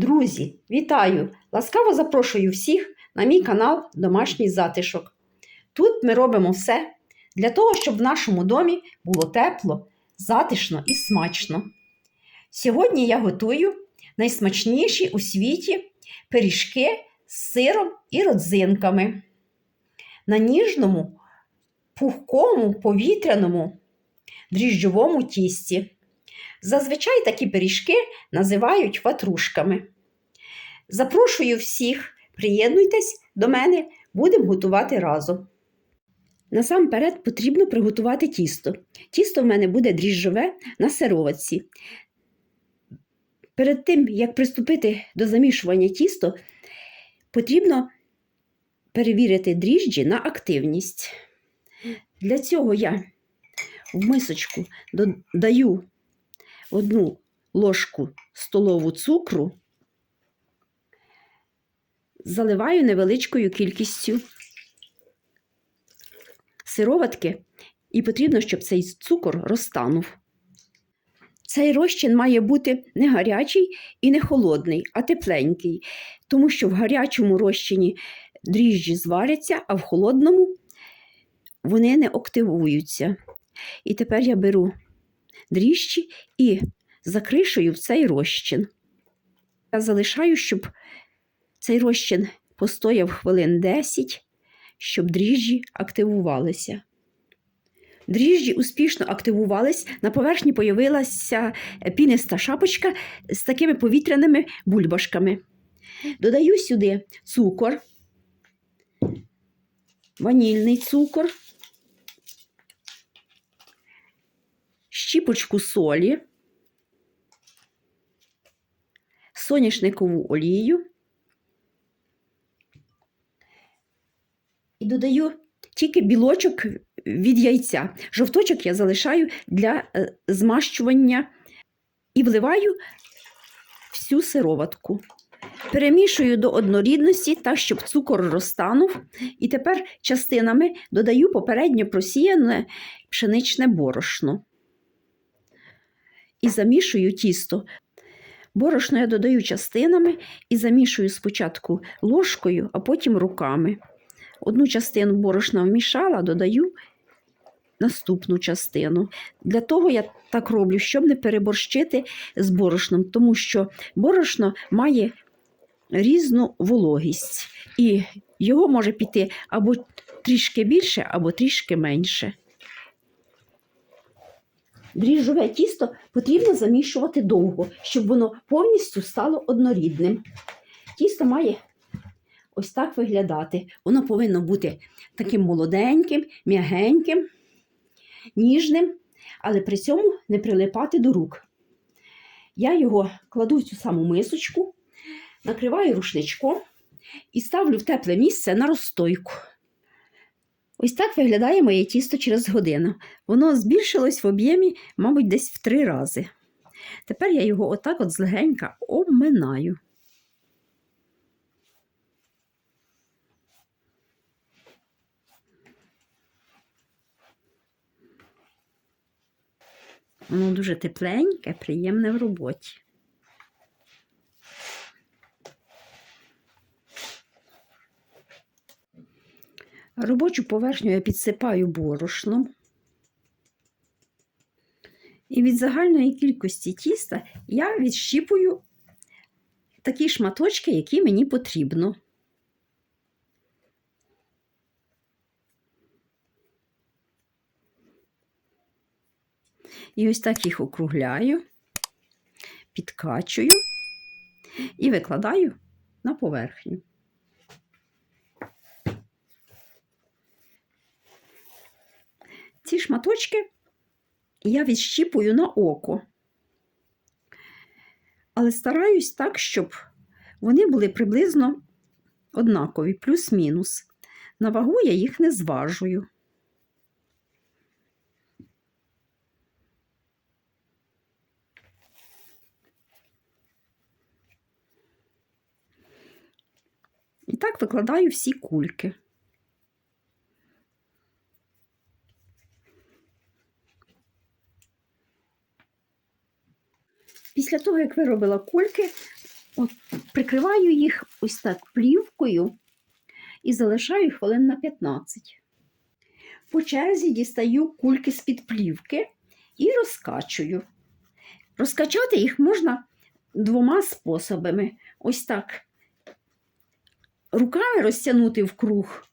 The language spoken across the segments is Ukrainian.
Друзі, вітаю! Ласкаво запрошую всіх на мій канал Домашній затишок. Тут ми робимо все для того, щоб в нашому домі було тепло, затишно і смачно. Сьогодні я готую найсмачніші у світі пиріжки з сиром і родзинками. На ніжному, пухкому, повітряному, дріжджовому тісті. Зазвичай такі пиріжки називають ватрушками. Запрошую всіх, приєднуйтесь до мене, будемо готувати разом. Насамперед потрібно приготувати тісто. Тісто в мене буде дріжджове на сироватці. Перед тим, як приступити до замішування тісто, потрібно перевірити дріжджі на активність. Для цього я в мисочку додаю одну ложку столову цукру, заливаю невеличкою кількістю сироватки, і потрібно, щоб цей цукор розтанув. Цей розчин має бути не гарячий і не холодний, а тепленький, тому що в гарячому розчині дріжджі зваряться, а в холодному вони не активуються. І тепер я беру дріжджі і закришую в цей розчин. Я залишаю, щоб цей розчин постояв хвилин 10, щоб дріжджі активувалися. Дріжджі успішно активувались, на поверхні появилася піниста шапочка з такими повітряними бульбашками. Додаю сюди цукор, ванільний цукор, щіпочку солі, соняшникову олію і додаю тільки білочок від яйця. Жовточок я залишаю для е, змащування і вливаю всю сироватку. Перемішую до однорідності, так, щоб цукор розтанув. І тепер частинами додаю попередньо просіяне пшеничне борошно. І замішую тісто. Борошно я додаю частинами і замішую спочатку ложкою, а потім руками. Одну частину борошна вмішала, додаю наступну частину. Для того я так роблю, щоб не переборщити з борошном, тому що борошно має різну вологість, і його може піти або трішки більше, або трішки менше. Дріжджове тісто потрібно замішувати довго, щоб воно повністю стало однорідним. Тісто має ось так виглядати. Воно повинно бути таким молоденьким, м'ягеньким, ніжним, але при цьому не прилипати до рук. Я його кладу в цю саму мисочку, накриваю рушничком і ставлю в тепле місце на розстойку. Ось так виглядає моє тісто через годину. Воно збільшилось в об'ємі, мабуть, десь в три рази. Тепер я його отак от злегенька обминаю. Воно дуже тепленьке, приємне в роботі. Робочу поверхню я підсипаю борошном. І від загальної кількості тіста я відщіпую такі шматочки, які мені потрібно. І ось так їх округляю, підкачую і викладаю на поверхню. Ці шматочки я відщіпую на око, але стараюсь так, щоб вони були приблизно однакові, плюс-мінус. На вагу я їх не зважую. І так викладаю всі кульки. Після того, як виробила кульки, От, прикриваю їх ось так плівкою і залишаю хвилин на 15. По черзі дістаю кульки з-під плівки і розкачую. Розкачати їх можна двома способами. Ось так. Руками розтягнути в круг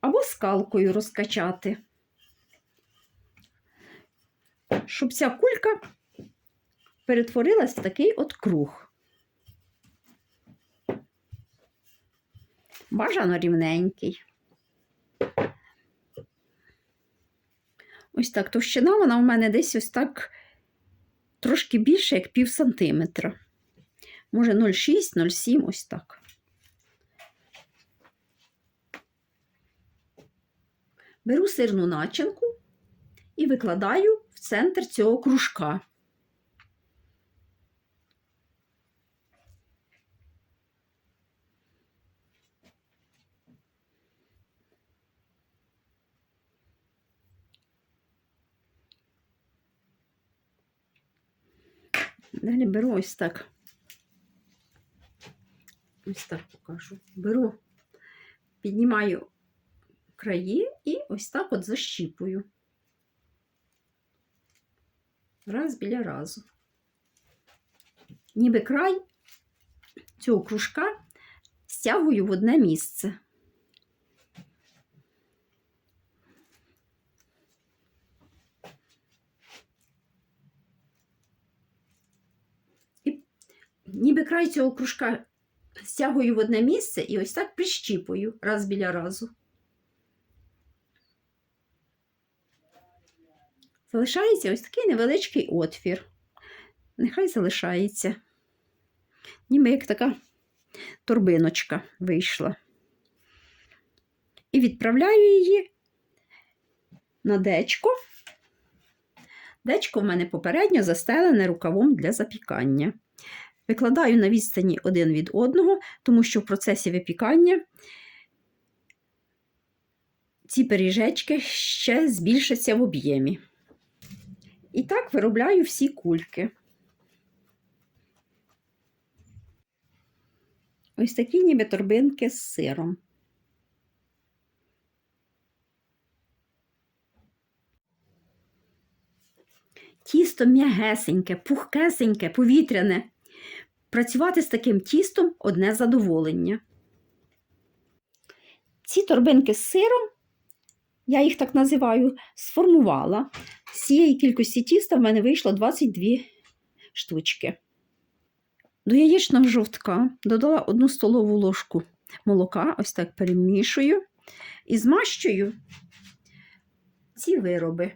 або скалкою розкачати, щоб ця кулька перетворилась в такий от круг. Бажано рівненький. Ось так товщина вона в мене десь ось так трошки більше, як пів сантиметра. Може 0,6, 0,7, ось так. Беру сирну начинку і викладаю в центр цього кружка. Далі беру ось так. Ось так покажу. Беру, піднімаю краї і ось так от защіпую. Раз біля разу. Ніби край цього кружка стягую в одне місце. Ніби край цього кружка стягую в одне місце і ось так прищіпую раз біля разу. Залишається ось такий невеличкий отвір. Нехай залишається. Ніби як така торбиночка вийшла. І відправляю її на дечко. Дечко в мене попередньо застелене рукавом для запікання. Викладаю на відстані один від одного, тому що в процесі випікання ці пиріжечки ще збільшаться в об'ємі. І так виробляю всі кульки. Ось такі ніби торбинки з сиром. Тісто м'ягесеньке, пухкесеньке, повітряне. Працювати з таким тістом одне задоволення. Ці торбинки з сиром, я їх так називаю, сформувала. З цієї кількості тіста в мене вийшло 22 штучки. До яєчного жовтка додала одну столову ложку молока, ось так перемішую і змащую ці вироби.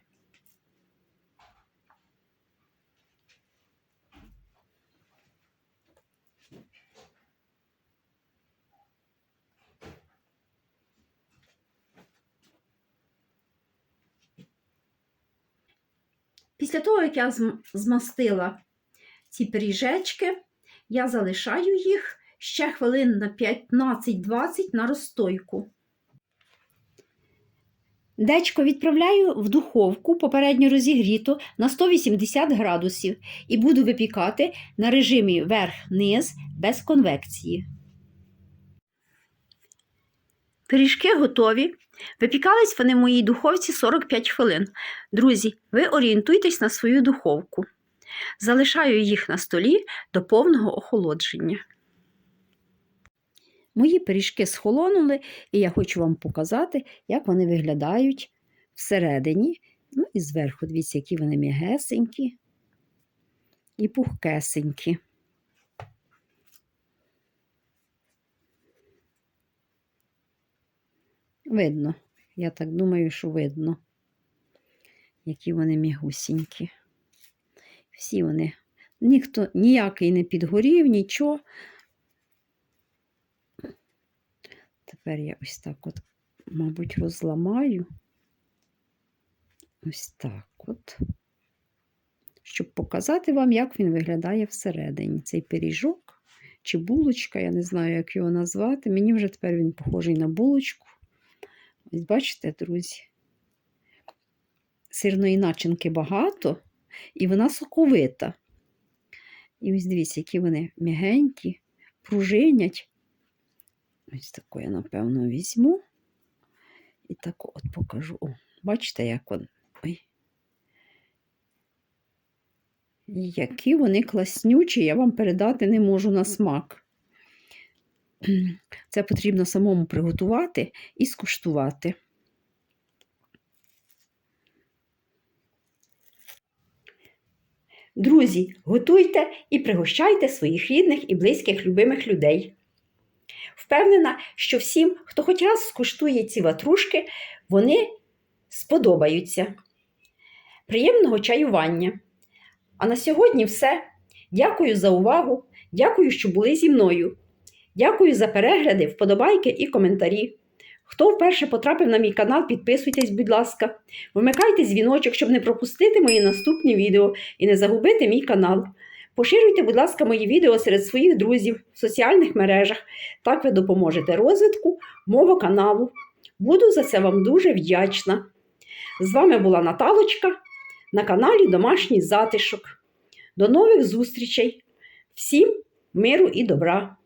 Після того, як я змастила ці пиріжечки, я залишаю їх ще хвилин на 15-20 на розстойку. Дечко відправляю в духовку попередньо розігріту на 180 градусів і буду випікати на режимі верх-низ без конвекції. Пиріжки готові. Випікались вони в моїй духовці 45 хвилин. Друзі, ви орієнтуйтесь на свою духовку. Залишаю їх на столі до повного охолодження. Мої пиріжки схолонули, і я хочу вам показати, як вони виглядають всередині. Ну і зверху, дивіться, які вони м'ягесенькі і пухкесенькі. Видно, я так думаю, що видно, які вони м'ягусінькі. Всі вони, ніхто ніякий не підгорів, нічого. Тепер я ось так от, мабуть, розламаю. Ось так от. Щоб показати вам, як він виглядає всередині. Цей пиріжок чи булочка, я не знаю, як його назвати. Мені вже тепер він похожий на булочку. Ось бачите, друзі, сирної начинки багато, і вона соковита. І ось дивіться, які вони м'ягенькі, пружинять. Ось таку я, напевно, візьму. І так от покажу. О, бачите, як он. Ой. Які вони класнючі, я вам передати не можу на смак. Це потрібно самому приготувати і скуштувати. Друзі, готуйте і пригощайте своїх рідних і близьких любимих людей. Впевнена, що всім, хто хоч раз скуштує ці ватрушки, вони сподобаються. Приємного чаювання! А на сьогодні все. Дякую за увагу, дякую, що були зі мною. Дякую за перегляди, вподобайки і коментарі. Хто вперше потрапив на мій канал, підписуйтесь, будь ласка. Вмикайте дзвіночок, щоб не пропустити мої наступні відео і не загубити мій канал. Поширюйте, будь ласка, мої відео серед своїх друзів в соціальних мережах. Так ви допоможете розвитку мого каналу. Буду за це вам дуже вдячна. З вами була Наталочка на каналі Домашній затишок. До нових зустрічей! Всім миру і добра!